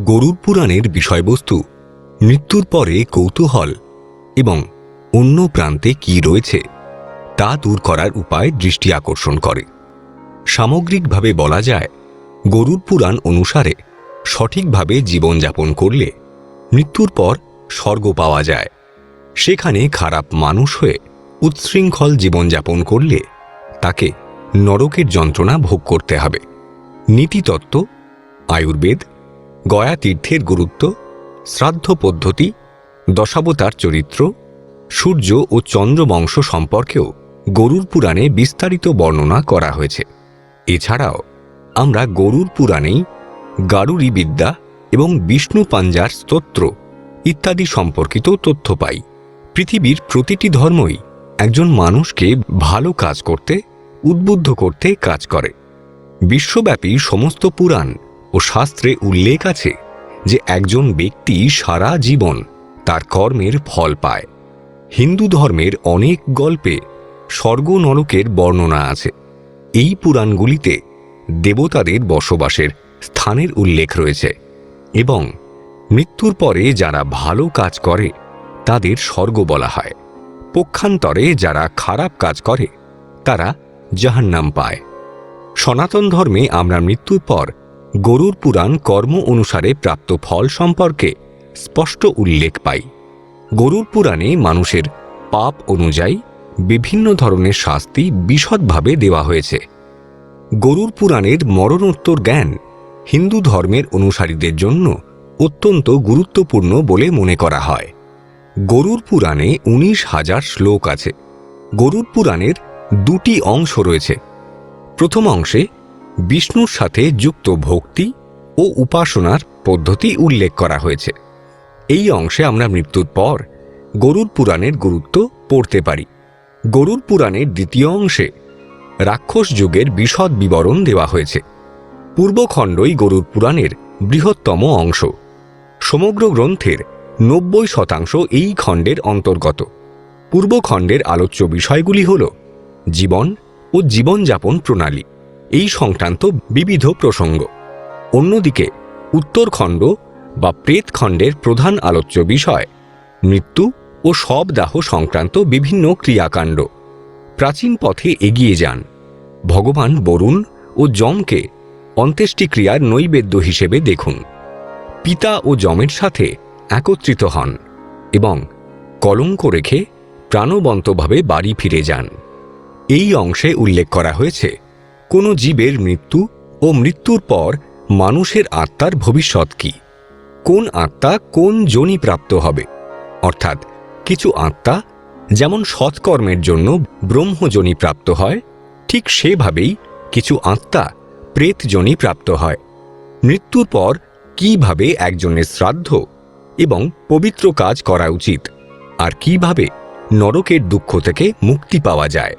গরুর পুরাণের বিষয়বস্তু, মৃত্যুর পরে কৌতূহল এবং অন্য প্রান্তে কি রয়েছে, তা দূর করার উপায় দৃষ্টি আকর্ষণ করে। সামগ্রিকভাবে বলা যায়, গরুর পুরাণ অনুসারে সঠিকভাবে জীবনযাপন করলে মৃত্যুর পর স্বর্গ পাওয়া যায়। সেখানে খারাপ মানুষ হয়ে উচ্ছৃঙ্খল জীবনযাপন করলে তাকে নরকের যন্ত্রণা ভোগ করতে হবে। নীতিতত্ত্ব, আয়ুর্বেদ গয়া তীর্থের গুরুত্ব, শ্রাদ্ধ পদ্ধতি, দশাবতার চরিত্র, সূর্য ও চন্দ্রবংশ সম্পর্কেও গরুর পুরাণে বিস্তারিত বর্ণনা করা হয়েছে। এছাড়াও, আমরা গরুর পুরাণেই গারুরি বিদ্যা এবং বিষ্ণু পাঞ্জার স্তোত্র ইত্যাদি সম্পর্কিত তথ্য পাই। পৃথিবীর প্রতিটি ধর্মই একজন মানুষকে ভালো কাজ করতে, উদ্বুদ্ধ করতে কাজ করে। বিশ্বব্যাপী সমস্ত পুরাণ ও শাস্ত্রে উল্লেখ আছে যে একজন ব্যক্তি সারা জীবন তার কর্মের ফল পায়। হিন্দু ধর্মের অনেক গল্পে স্বর্গ নরকের বর্ণনা আছে। এই পুরাণগুলিতে দেবতাদের বসবাসের স্থানের উল্লেখ রয়েছে এবং মৃত্যুর পরে যারা ভালো কাজ করে, তাদের স্বর্গ বলা হয়। পক্ষান্তরে যারা খারাপ কাজ করে, তারা জাহান্নাম পায়। সনাতন ধর্মে আমরা মৃত্যুর পর গরুর পুরাণ কর্ম অনুসারে প্রাপ্ত ফল সম্পর্কে স্পষ্ট উল্লেখ পাই। গরুর পুরাণে মানুষের পাপ অনুযায়ী বিভিন্ন ধরনের শাস্তি বিশদভাবে দেওয়া হয়েছে। গরুর পুরাণের মরণোত্তর জ্ঞান হিন্দু ধর্মের অনুসারীদের জন্য অত্যন্ত গুরুত্বপূর্ণ বলে মনে করা হয়। গরুর পুরাণে উনিশ হাজার শ্লোক আছে। গরুর পুরাণের দুটি অংশ রয়েছে। প্রথম অংশে বিষ্ণুর সাথে যুক্ত ভক্তি ও উপাসনার পদ্ধতি উল্লেখ করা হয়েছে। এই অংশে আমরা মৃত্যুর পর গরুর পুরাণের গুরুত্ব পড়তে পারি। গরুর পুরাণের দ্বিতীয় অংশে রাক্ষস যুগের বিশদ বিবরণ দেওয়া হয়েছে। পূর্বখণ্ডই গরুর পুরাণের বৃহত্তম অংশ। সমগ্র গ্রন্থের নব্বই শতাংশ এই খণ্ডের অন্তর্গত। পূর্বখণ্ডের আলোচ্য বিষয়গুলি হল জীবন ও জীবনযাপন প্রণালী। এই সংক্রান্ত বিবিধ প্রসঙ্গ। অন্যদিকে, উত্তরখণ্ড বা প্রেতখণ্ডের প্রধান আলোচ্য বিষয়, মৃত্যু ও শবদাহ সংক্রান্ত বিভিন্ন ক্রিয়াকাণ্ড। প্রাচীন পথে এগিয়ে যান। ভগবান বরুণ ও যমকে অন্ত্যেষ্টিক্রিয়ার নৈবেদ্য হিসেবে দেখুন। পিতা ও যমের সাথে একত্রিত হন এবং কলঙ্ক রেখে প্রাণবন্তভাবে বাড়ি ফিরে যান। এই অংশে উল্লেখ করা হয়েছে কোনো জীবের মৃত্যু ও মৃত্যুর পর মানুষের আত্মার ভবিষ্যৎ কি? কোন আত্মা কোন যোনি প্রাপ্ত হবে? অর্থাৎ কিছু আত্মা যেমন সৎকর্মের জন্য ব্রহ্মযোনি প্রাপ্ত হয়, ঠিক সেভাবেই কিছু আত্মা প্রেতযোনি প্রাপ্ত হয়। মৃত্যুর পর কীভাবে একজনের শ্রাদ্ধ এবং পবিত্র কাজ করা উচিত আর কীভাবে নরকের দুঃখ থেকে মুক্তি পাওয়া যায়?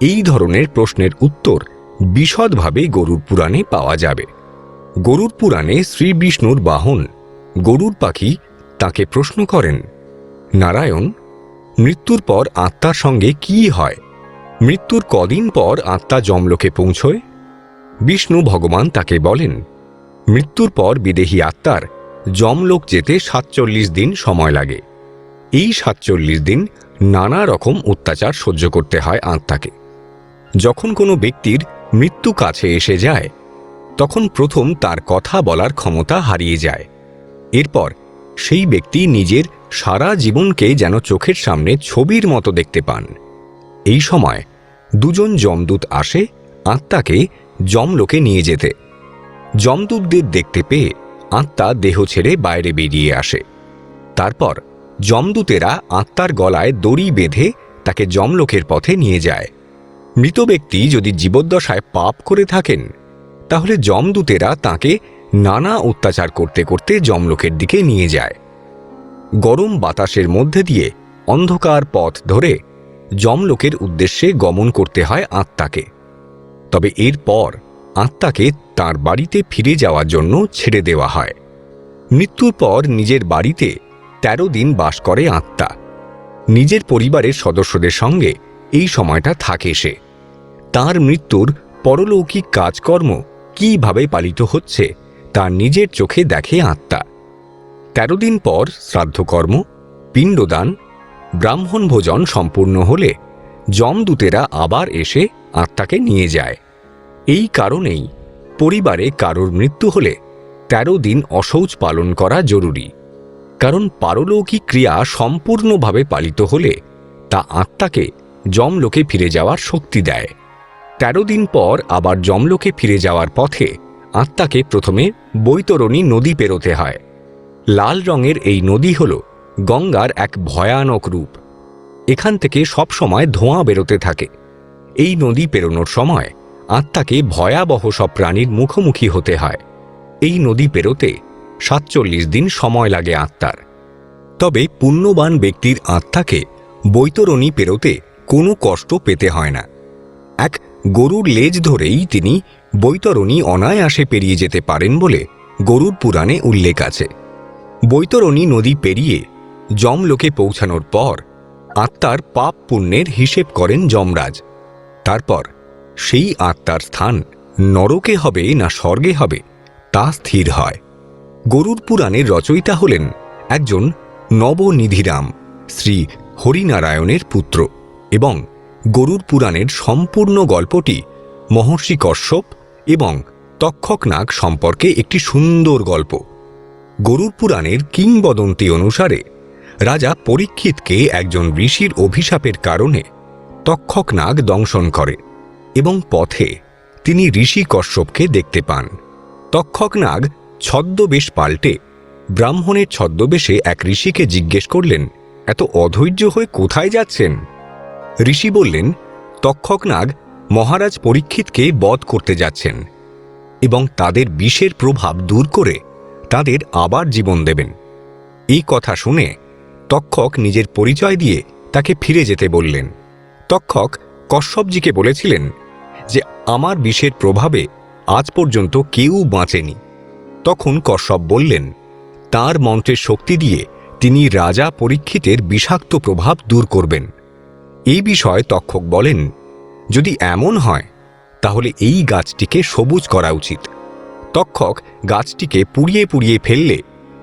এই ধরনের প্রশ্নের উত্তর বিশদভাবে গরুর পুরাণে পাওয়া যাবে। গরুর পুরাণে শ্রী বিষ্ণুর বাহন, গরুর পাখি তাকে প্রশ্ন করেন, নারায়ণ, মৃত্যুর পর আত্মার সঙ্গে কি হয়? মৃত্যুর কদিন পর আত্মা যমলোকে পৌঁছয়? বিষ্ণু ভগবান তাকে বলেন, মৃত্যুর পর বিদেহী আত্মার যমলোক যেতে সাতচল্লিশ দিন সময় লাগে। এই সাতচল্লিশ দিন নানা রকম অত্যাচার সহ্য করতে হয় আত্মাকে। যখন কোনো ব্যক্তির মৃত্যু কাছে এসে যায়। তখন প্রথম তার কথা বলার ক্ষমতা হারিয়ে যায়। এরপর সেই ব্যক্তি নিজের সারা জীবনকে যেন চোখের সামনে ছবির মতো দেখতে পান। এই সময় দুজন যমদূত আসে আত্মাকে যমলোকে নিয়ে যেতে। যমদূতদের দেখতে পেয়ে আত্মা দেহ ছেড়ে বাইরে বেরিয়ে আসে। তারপর যমদূতেরা আত্মার গলায় দড়ি বেঁধে তাকে যমলোকের পথে নিয়ে যায়। মৃত ব্যক্তি যদি জীবদ্দশায় পাপ করে থাকেন, তাহলে যমদূতেরা তাকে নানা অত্যাচার করতে করতে যমলোকের দিকে নিয়ে যায়। গরম বাতাসের মধ্যে দিয়ে অন্ধকার পথ ধরে যমলোকের উদ্দেশ্যে গমন করতে হয় আত্মাকে। তবে এরপর আত্মাকে তার বাড়িতে ফিরে যাওয়ার জন্য ছেড়ে দেওয়া হয়। মৃত্যুর পর নিজের বাড়িতে ১৩ দিন বাস করে আত্মা। নিজের পরিবারের সদস্যদের সঙ্গে এই সময়টা থাকে সে। তার মৃত্যুর পরলৌকিক কাজকর্ম কীভাবে পালিত হচ্ছে তার নিজের চোখে দেখে আত্মা। তেরো দিন পর শ্রাদ্ধকর্ম, পিণ্ডদান, ব্রাহ্মণ ভোজন সম্পূর্ণ হলে যমদূতেরা আবার এসে আত্মাকে নিয়ে যায়। এই কারণেই পরিবারে কারোর মৃত্যু হলে তেরো দিন অশৌচ পালন করা জরুরি। কারণ পারলৌকিক ক্রিয়া সম্পূর্ণভাবে পালিত হলে তা আত্মাকে যমলোকে ফিরে যাওয়ার শক্তি দেয়। তেরো দিন পর আবার যমলোকে ফিরে যাওয়ার পথে আত্মাকে প্রথমে বৈতরণী নদী পেরোতে হয়। লাল রঙের এই নদী হল গঙ্গার এক ভয়ানক রূপ। এখান থেকে সব সময় ধোঁয়া বেরোতে থাকে। এই নদী পেরোনোর সময় আত্মাকে ভয়াবহ সব প্রাণীর মুখোমুখি হতে হয়। এই নদী পেরোতে সাতচল্লিশ দিন সময় লাগে আত্মার। তবে পুণ্যবান ব্যক্তির আত্মাকে বৈতরণী পেরোতে কোনো কষ্ট পেতে হয় না। এক গরুর লেজ ধরেই তিনি বৈতরণী অনায়াসে পেরিয়ে যেতে পারেন বলে গরুর পুরাণে উল্লেখ আছে। বৈতরণী নদী পেরিয়ে যমলোকে পৌঁছানোর পর আত্মার পাপ পুণ্যের হিসেব করেন যমরাজ। তারপর সেই আত্মার স্থান নরকে হবে না স্বর্গে হবে তা স্থির হয়। গরুর পুরাণের রচয়িতা হলেন একজন নবনিধিরাম শ্রী হরিনারায়ণের পুত্র। এবং গরুর পুরাণের সম্পূর্ণ গল্পটি মহর্ষি কশ্যপ এবং তক্ষকনাগ সম্পর্কে একটি সুন্দর গল্প। গরুর পুরাণের কিংবদন্তি অনুসারে রাজা পরীক্ষিতকে একজন ঋষির অভিশাপের কারণে তক্ষকনাগ দংশন করে এবং পথে তিনি ঋষি কশ্যপকে দেখতে পান। তক্ষকনাগ ছদ্মবেশ পাল্টে ব্রাহ্মণের ছদ্মবেশে এক ঋষিকে জিজ্ঞেস করলেন, এত অধৈর্য হয়ে কোথায় যাচ্ছেন? ঋষি বললেন, তক্ষকনাগ মহারাজ পরীক্ষিতকে বধ করতে যাচ্ছেন এবং তাদের বিষের প্রভাব দূর করে তাদের আবার জীবন দেবেন। এই কথা শুনে তক্ষক নিজের পরিচয় দিয়ে তাকে ফিরে যেতে বললেন। তক্ষক কশ্যপজিকে বলেছিলেন যে, আমার বিষের প্রভাবে আজ পর্যন্ত কেউ বাঁচেনি। তখন কশ্যপ বললেন, তার মন্ত্রের শক্তি দিয়ে তিনি রাজা পরীক্ষিতের বিষাক্ত প্রভাব দূর করবেন। এই বিষয়ে তক্ষক বলেন, যদি এমন হয়, তাহলে এই গাছটিকে সবুজ করা উচিত। তক্ষক গাছটিকে পুড়িয়ে পুড়িয়ে ফেললে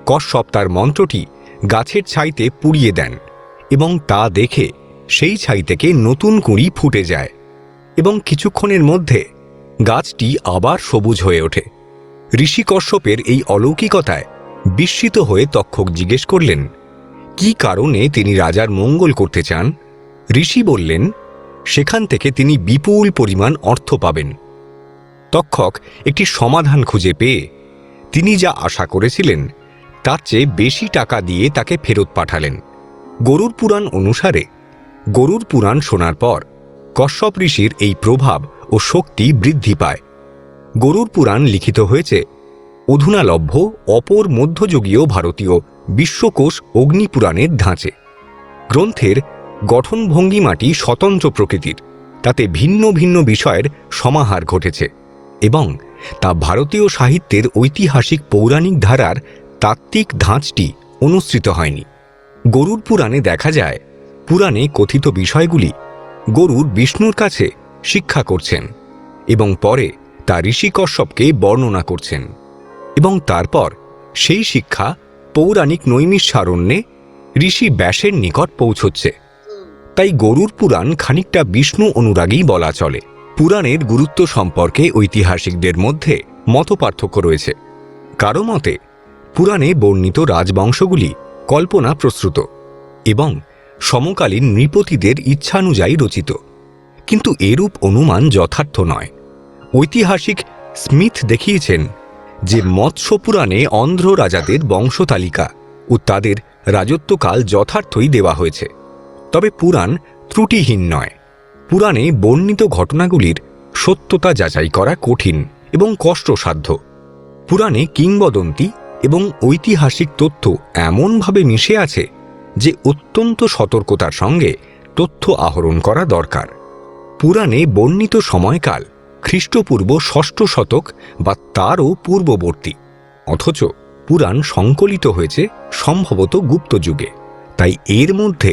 কশ্যপ তার মন্ত্রটি গাছের ছাইতে পুড়িয়ে দেন এবং তা দেখে সেই ছাই থেকে নতুন কুঁড়ি ফুটে যায় এবং কিছুক্ষণের মধ্যে গাছটি আবার সবুজ হয়ে ওঠে। ঋষি কশ্যপের এই অলৌকিকতায় বিস্মিত হয়ে তক্ষক জিজ্ঞেস করলেন, কি কারণে তিনি রাজার মঙ্গল করতে চান? ঋষি বললেন, সেখান থেকে তিনি বিপুল পরিমাণ অর্থ পাবেন। তক্ষক একটি সমাধান খুঁজে পেয়ে তিনি যা আশা করেছিলেন, তার চেয়ে বেশি টাকা দিয়ে তাকে ফেরত পাঠালেন। গরুর পুরাণ অনুসারে, গরুর পুরাণ শোনার পর কশ্যপ ঋষির এই প্রভাব ও শক্তি বৃদ্ধি পায়। গরুর পুরাণ লিখিত হয়েছে, অধুনালভ্য অপর মধ্যযুগীয় ভারতীয় বিশ্বকোষ অগ্নিপুরাণের ধাঁচে। গ্রন্থের গঠনভঙ্গিমাটি স্বতন্ত্র প্রকৃতির। তাতে ভিন্ন ভিন্ন বিষয়ের সমাহার ঘটেছে এবং তা ভারতীয় সাহিত্যের ঐতিহাসিক পৌরাণিক ধারার তাত্ত্বিক ধাঁচটি অনুসৃত হয়নি। গরুর পুরাণে দেখা যায়, পুরাণে কথিত বিষয়গুলি গরুর বিষ্ণুর কাছে শিক্ষা করছেন এবং পরে তা ঋষি কশ্যপকে বর্ণনা করছেন এবং তারপর সেই শিক্ষা পৌরাণিক নৈমিষারণ্যে ঋষি ব্যাসের নিকট পৌঁছচ্ছে। তাই গরুর পুরাণ খানিকটা বিষ্ণু অনুরাগী বলা চলে। পুরাণের গুরুত্ব সম্পর্কে ঐতিহাসিকদের মধ্যে মতপার্থক্য রয়েছে। কারও মতে, পুরাণে বর্ণিত রাজবংশগুলি কল্পনা প্রসূত এবং সমকালীন নৃপতিদের ইচ্ছানুযায়ী রচিত। কিন্তু এরূপ অনুমান যথার্থ নয়। ঐতিহাসিক স্মিথ দেখিয়েছেন যে মৎস্য পুরাণে অন্ধ্র রাজাদের বংশতালিকা ও তাদের রাজত্বকাল যথার্থই দেওয়া হয়েছে। তবে পুরাণ ত্রুটিহীন নয়। পুরাণে বর্ণিত ঘটনাগুলির সত্যতা যাচাই করা কঠিন এবং কষ্টসাধ্য। পুরাণে কিংবদন্তি এবং ঐতিহাসিক তথ্য এমনভাবে মিশে আছে যে অত্যন্ত সতর্কতার সঙ্গে তথ্য আহরণ করা দরকার। পুরাণে বর্ণিত সময়কাল খ্রিস্টপূর্ব ষষ্ঠ শতক বা তারও পূর্ববর্তী, অথচ পুরাণ সংকলিত হয়েছে সম্ভবত গুপ্ত যুগে। তাই এর মধ্যে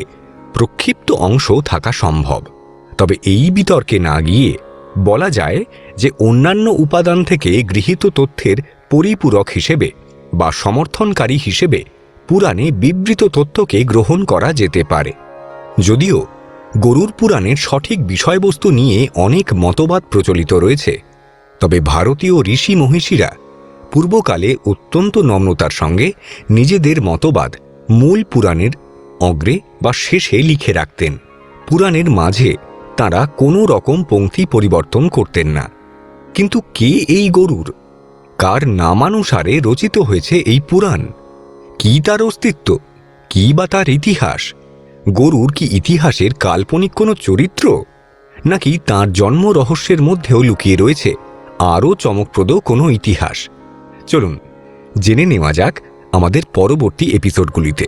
প্রক্ষিপ্ত অংশ থাকা সম্ভব। তবে এই বিতর্কে না গিয়ে বলা যায় যে অন্যান্য উপাদান থেকে গৃহীত তথ্যের পরিপূরক হিসেবে বা সমর্থনকারী হিসেবে পুরাণে বিবৃত তথ্যকে গ্রহণ করা যেতে পারে। যদিও গরুর পুরাণের সঠিক বিষয়বস্তু নিয়ে অনেক মতবাদ প্রচলিত রয়েছে, তবে ভারতীয় ঋষি মহিষীরা পূর্বকালে অত্যন্ত নম্রতার সঙ্গে নিজেদের মতবাদ মূল পুরাণের অগ্রে বা শেষে লিখে রাখতেন। পুরাণের মাঝে তারা কোনো রকম পংক্তি পরিবর্তন করতেন না। কিন্তু কে এই গরুর? কার নামানুসারে রচিত হয়েছে এই পুরাণ? কি তার অস্তিত্ব? কি বা তার ইতিহাস? গরুর কি ইতিহাসের কাল্পনিক কোনো চরিত্র? নাকি তার জন্ম রহস্যের মধ্যেও লুকিয়ে রয়েছে আরও চমকপ্রদ কোনো ইতিহাস? চলুন, জেনে নেওয়া যাক আমাদের পরবর্তী এপিসোডগুলিতে